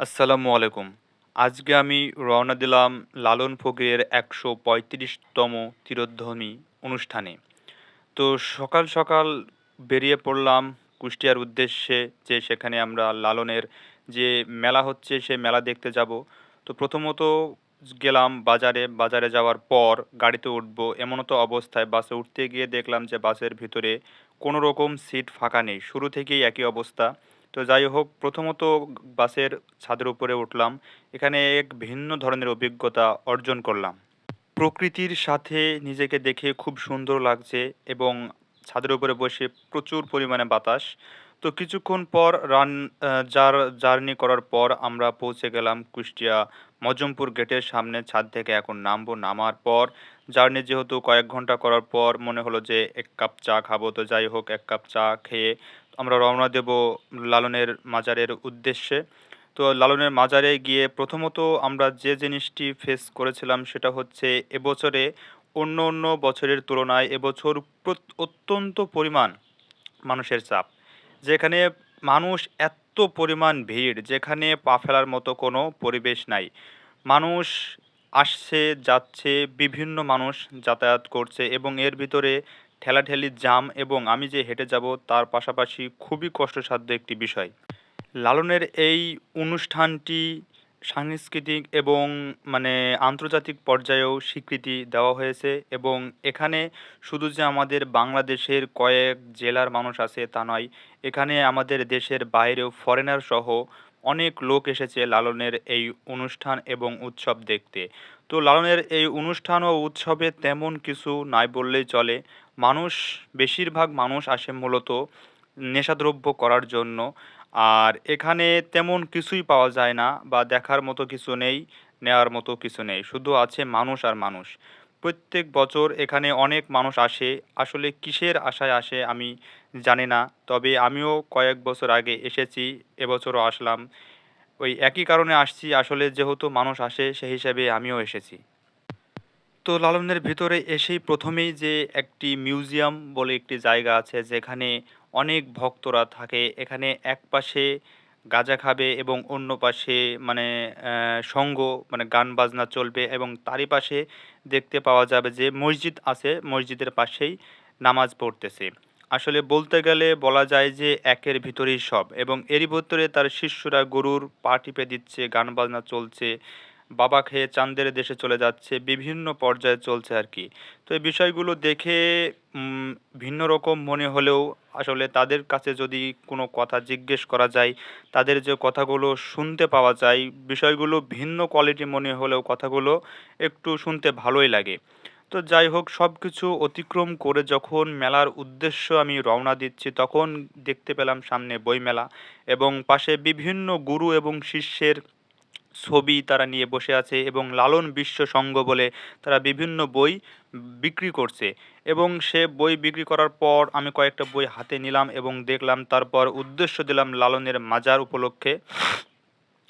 আসসালামু আলাইকুম। আজকে আমি রওনা দিলাম লালন ফকিরের ১৩৫তম তিরোধানী অনুষ্ঠানে। তো সকাল, সকাল বেরিয়ে পড়লাম কুষ্টিয়ার উদ্দেশ্যে যে সেখানে আমরা লালনের যে মেলা হচ্ছে সে মেলা দেখতে যাব। তো প্রথমত গেলাম বাজারে, বাজারে যাওয়ার পর গাড়িতে উঠবো এমন তো অবস্থায় বাসে উঠতে গিয়ে দেখলাম যে বাসের ভিতরে কোনো রকম সিট ফাঁকা নেই। শুরু থেকেই একই অবস্থা। তো যাই হোক, প্রথমত বাসের ছাদের উপরে উঠলাম। এখানে এক ভিন্ন ধরনের অভিজ্ঞতা অর্জন করলাম। প্রকৃতির সাথে নিজেকে দেখে খুব সুন্দর লাগছে এবং ছাদের উপরে বসে প্রচুর পরিমাণে বাতাস। তো কিছুক্ষণ পর রান জার জার্নি করার পর আমরা পৌঁছে গেলাম কুষ্টিয়া মজমপুর গেটের সামনে ছাদ থেকে এখন নামবো। নামার পর, জার্নি যেহেতু কয়েক ঘণ্টা করার পর মনে হলো যে এক কাপ চা খাব। তো যাই হোক, এক কাপ চা খেয়ে আমরা রওনা দেব লালনের মাজারের উদ্দেশ্যে। তো লালনের মাজারে গিয়ে প্রথমত আমরা যে জিনিসটি ফেস করেছিলাম সেটা হচ্ছে এবছরে অন্য, অন্য বছরের তুলনায় এবছর অত্যন্ত পরিমাণ মানুষের চাপ। যেখানে মানুষ এত্ত পরিমাণ ভিড় যেখানে পা ফেলার মতো কোনো পরিবেশ নাই। মানুষ আসছে, যাচ্ছে, বিভিন্ন মানুষ যাতায়াত করছে এবং এর ভিতরে ঠেলাঠেলি জাম এবং আমি যে হেঁটে যাব তার পাশাপাশি খুবই কষ্টসাধ্য একটি বিষয়। লালনের এই অনুষ্ঠানটি সাংস্কৃতিক এবং মানে আন্তর্জাতিক পর্যায়েও স্বীকৃতি দেওয়া হয়েছে এবং এখানে শুধু যে আমাদের বাংলাদেশের কয়েক জেলার মানুষ আছে তা নয়। এখানে আমাদের দেশের বাইরেও ফরেনার সহ অনেক লোক এসেছে লালনের এই অনুষ্ঠান এবং উৎসব দেখতে। তো লালনের এই অনুষ্ঠান ও উৎসবে তেমন কিছু নাই বললেই চলে। মানুষ বেশিরভাগ মানুষ আসে মূলত নেশাদ্রব্য করার জন্য। আর এখানে তেমন কিছুই পাওয়া যায় না বা দেখার মতো কিছু নেই, নেওয়ার মতো কিছু নেই। শুধু আছে মানুষ আর মানুষ। প্রত্যেক বছর এখানে অনেক মানুষ আসে। আসলে কিসের আশায় আসে আমি জানি না। তবে আমিও কয়েক বছর আগে এসেছি, এবছরও আসলাম। ওই একই কারণে আসছি আসলে যেহেতু মানুষ আসে সেই হিসাবে আমিও এসেছি। তো লালনের ভিতরে এসেই প্রথমেই যে একটি মিউজিয়াম বলে একটি জায়গা আছে যেখানে অনেক ভক্তরা থাকে। এখানে এক পাশে গাঁজা খাবে এবং অন্য পাশে মানে সঙ্গ মানে গান বাজনা চলবে এবং তারই পাশে দেখতে পাওয়া যাবে যে মসজিদ আছে, মসজিদের পাশেই নামাজ পড়তেছে। আসলে বলতে গেলে বলা যায় যে একের ভিতরেই সব এবং এরই ভিতরে তার শিষ্যরা গরুর পা টিপে দিচ্ছে, গান বাজনা চলছে। বাবা খেয়ে চান্দের দেশে চলে যাচ্ছে। বিভিন্ন পর্যায়ে চলছে আর কি তো এই বিষয়গুলো দেখে ভিন্ন রকম মনে হলেও আসলে তাদের কাছে যদি কোনো কথা জিজ্ঞেস করা যায়, তাদের যে কথাগুলো শুনতে পাওয়া যায়, বিষয়গুলো ভিন্ন কোয়ালিটি মনে হলেও কথাগুলো একটু শুনতে ভালোই লাগে। তো যাই হোক সব কিছু অতিক্রম করে যখন মেলার উদ্দেশ্য আমি রওনা দিচ্ছি তখন দেখতে পেলাম সামনে বইমেলা এবং পাশে বিভিন্ন গুরু এবং শিষ্যের ছবি তারা নিয়ে বসে আছে এবং লালন বিশ্ব সংঘ বলে তারা বিভিন্ন বই বিক্রি করছে। এবং সে বই বিক্রি করার পর আমি কয়েকটা বই হাতে নিলাম এবং দেখলাম, তারপর উদ্দেশ্য দিলাম লালনের মাজার উপলক্ষে।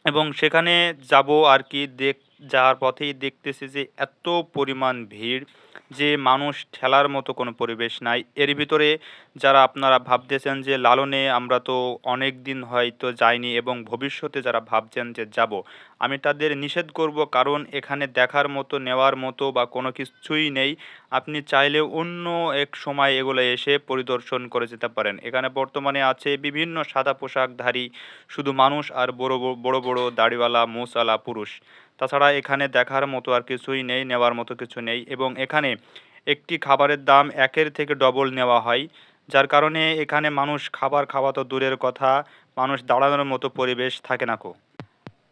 এবং সেখানে যাব আর কি দেখ, যাওয়ার পথেই দেখতেছি যে এত পরিমাণ ভিড়। যে মানুষ ঠেলার মতো কোনো পরিবেশ নাই। এর ভিতরে যারা আপনারা ভাবতেছেন যে লালনে আমরা তো অনেক দিন হয়তো যাইনি এবং ভবিষ্যতে যারা ভাবছেন যে যাব আমি তাদের নিষেধ করব কারণ এখানে দেখার মতো, নেওয়ার মতো বা কোনো কিছুই নেই। আপনি চাইলে অন্য এক সময় এগুলো এসে পরিদর্শন করে যেতে পারেন। এখানে বর্তমানে আছে বিভিন্ন সাদা পোশাকধারী শুধু মানুষ আর বড়, বড়, বড় দাড়িওয়ালা মোচওয়ালা পুরুষ। তাছাড়া এখানে দেখার মতো আর কিছুই নেই, নেওয়ার মতো কিছু নেই এবং এখানে একটি খাবারের দাম একের থেকে ডবল নেওয়া হয়। যার কারণে এখানে মানুষ খাবার খাওয়া তো দূরের কথা, মানুষ দাঁড়ানোর মতো পরিবেশ থাকে না কো।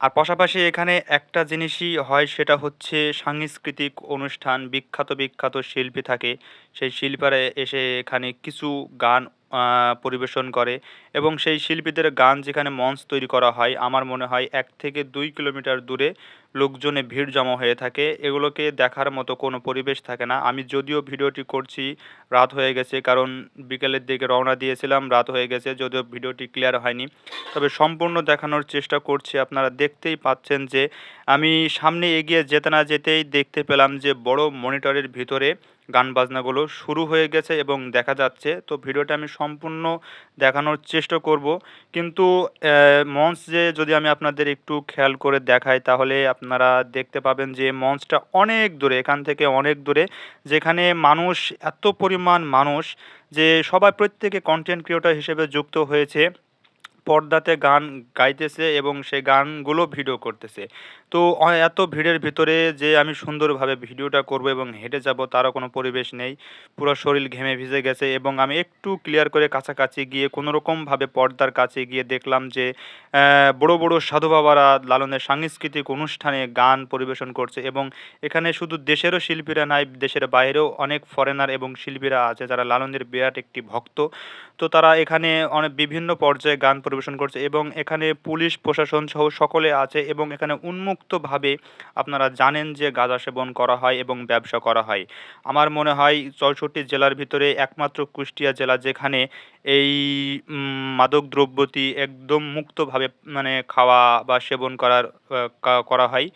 আর পাশাপাশি এখানে একটা জিনিসই হয় সেটা হচ্ছে সাংস্কৃতিক অনুষ্ঠান। বিখ্যাত, বিখ্যাত শিল্পী থাকে। সেই শিল্পীরা এসে এখানে কিছু গান পরিবেশন করে এবং সেই শিল্পীদের গান যেখানে মঞ্চ তৈরি করা হয় আমার মনে হয় এক থেকে দুই কিলোমিটার দূরে লোকজনে ভিড় জমা হয়ে থাকে। এগুলোকে দেখার মতো কোনো পরিবেশ থাকে না। আমি যদিও ভিডিওটি করছি রাত হয়ে গেছে কারণ বিকেলের দিকে রওনা দিয়েছিলাম, রাত হয়ে গেছে যদিও ভিডিওটি ক্লিয়ার হয়নি। তবে সম্পূর্ণ দেখানোর চেষ্টা করছি। আপনারা দেখতেই পাচ্ছেন যে আমি সামনে এগিয়ে যেতে না যেতেই দেখতে পেলাম যে বড় মনিটরের ভিতরে গান বাজনাগুলো শুরু হয়ে গেছে এবং দেখা যাচ্ছে। তো ভিডিওটা আমি সম্পূর্ণ দেখানোর চেষ্টা করব। কিন্তু মঞ্চ যে যদি আমি আপনাদের একটু খেয়াল করে দেখাই, তাহলে আপনারা দেখতে পাবেন যে মঞ্চটা অনেক দূরে, এখান থেকে অনেক দূরে, যেখানে মানুষ, এত পরিমাণ মানুষ যে সবাই প্রত্যেকে কন্টেন্ট ক্রিয়েটর হিসেবে যুক্ত হয়েছে। পর্দাতে গান গাইতেছে এবং সেই গানগুলো ভিডিও করতেছে। তো এত ভিড়ের ভিতরে যে আমি সুন্দরভাবে ভিডিওটা করব এবং হেঁটে যাব, তারও কোনো পরিবেশ নেই। পুরো শরীর ঘেমে ভিজে গেছে এবং আমি একটু ক্লিয়ার করে কাছাকাছি গিয়ে কোনো রকমভাবে পর্দার কাছে গিয়ে দেখলাম যে বড় বড় সাধু বাবারা লালনের সাংস্কৃতিক অনুষ্ঠানে গান পরিবেশন করছে এবং এখানে শুধু দেশেরও শিল্পীরা নাই, দেশের বাইরেও অনেক ফরেনার এবং শিল্পীরা আছে যারা লালনের বিরাট একটি ভক্ত। তো তারা এখানে অনেক বিভিন্ন পর্যায়ে গান পরিবেশন করছে এবং এখানে পুলিশ, প্রশাসন সহ সকলে আছে এবং এখানে উন্মুক্তভাবে আপনারা জানেন যে গাঁজা সেবন করা হয় এবং ব্যবসা করা হয়। আমার মনে হয় চৌষট্টি জেলার ভিতরে একমাত্র কুষ্টিয়া জেলা যেখানে এই মাদক দ্রব্যটি একদম মুক্তভাবে মানে খাওয়া বা সেবন করার করা হয়।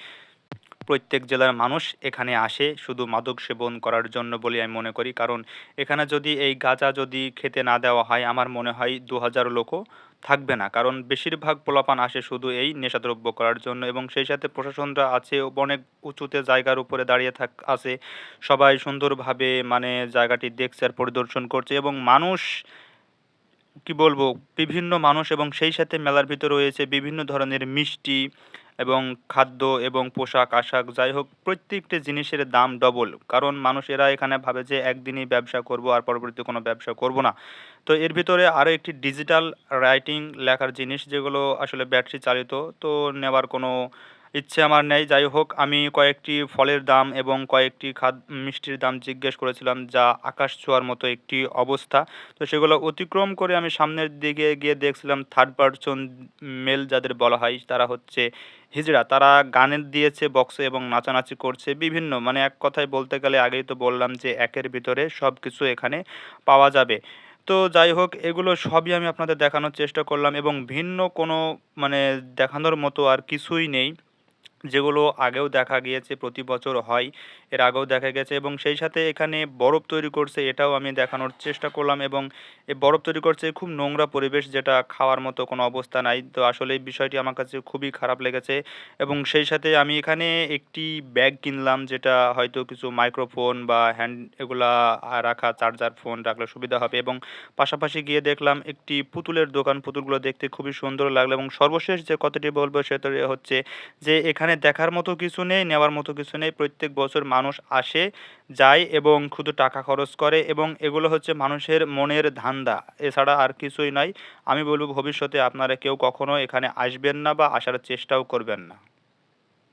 প্রত্যেক জেলার মানুষ এখানে আসে শুধু মাদক সেবন করার জন্য বলে আমি মনে করি। কারণ এখানে যদি এই গাঁজা যদি খেতে না দেওয়া হয়, আমার মনে হয় দু হাজার লোকও থাকবে না। কারণ বেশিরভাগ পোলাপান আসে শুধু এই নেশাদ্রব্য করার জন্য এবং সেই সাথে প্রশাসনরা আছে অনেক উঁচুতে জায়গার উপরে দাঁড়িয়ে থাক, আছে। সবাই সুন্দরভাবে মানে জায়গাটি দেখছে আর পরিদর্শন করছে এবং মানুষ, কি বলব, বিভিন্ন মানুষ এবং সেই সাথে মেলার ভিতরে রয়েছে বিভিন্ন ধরনের মিষ্টি এবং খাদ্য এবং পোশাক, আশাক, যাই হোক, প্রত্যেকটি জিনিসের দাম ডবল কারণ মানুষেরা এখানে ভাবে যে একদিনই ব্যবসা করব আর পরবর্তী কোনো ব্যবসা করব না। তো এর ভিতরে আরও একটি ডিজিটাল রাইটিং লেখার জিনিস যেগুলো আসলে ব্যাটারি চালিত, তো নেওয়ার কোনো ইচ্ছে আমার নেই। যাই হোক, আমি কয়েকটি ফলের দাম এবং কয়েকটি খাদ, মিষ্টির দাম জিজ্ঞেস করেছিলাম, যা আকাশ ছোঁয়ার মতো একটি অবস্থা। তো সেগুলো অতিক্রম করে আমি সামনের দিকে গিয়ে দেখছিলাম থার্ড পারসন মেল যাদের বলা হয়, তারা হচ্ছে হিজড়া, তারা গানের দিয়েছে, বক্সে এবং নাচানাচি করছে, বিভিন্ন। মানে এক কথায় বলতে গেলে আগেই তো বললাম যে একের ভিতরে সব কিছু এখানে পাওয়া যাবে। তো যাই হোক, এগুলো সবই আমি আপনাদের দেখানোর চেষ্টা করলাম এবং ভিন্ন কোনো মানে দেখানোর মতো আর কিছুই নেই। যেগুলো আগেও দেখা গিয়েছে, প্রতি বছর হয়, এর আগেও দেখা গেছে এবং সেই সাথে এখানে বরফ তৈরি করছে, এটাও আমি দেখানোর চেষ্টা করলাম এবং এই বরফ তৈরি করছে খুব নোংরা পরিবেশ যেটা খাওয়ার মতো কোনো অবস্থা নাই। তো আসলে এই বিষয়টি আমার কাছে খুবই খারাপ লেগেছে এবং সেই সাথে আমি এখানে একটি ব্যাগ কিনলাম যেটা হয়তো কিছু মাইক্রোফোন বা হ্যান্ড এগুলা রাখা, চার্জার ফোন রাখলে সুবিধা হবে এবং পাশাপাশি গিয়ে দেখলাম একটি পুতুলের দোকান, পুতুলগুলো দেখতে খুবই সুন্দর লাগল এবং সর্বশেষ যে কথাটি বলব সেটা হচ্ছে যে এখানে দেখার মতো কিছু নেই, নেওয়ার মতো কিছু নেই। প্রত্যেক বছর মানুষ আসে, যায় এবং শুধু টাকা খরচ করে এবং এগুলো হচ্ছে মানুষের মনের ধান্দা। এছাড়া আর কিছুই নাই আমি বলব ভবিষ্যতে আপনারা কেউ কখনো এখানে আসবেন না বা আসার চেষ্টাও করবেন না।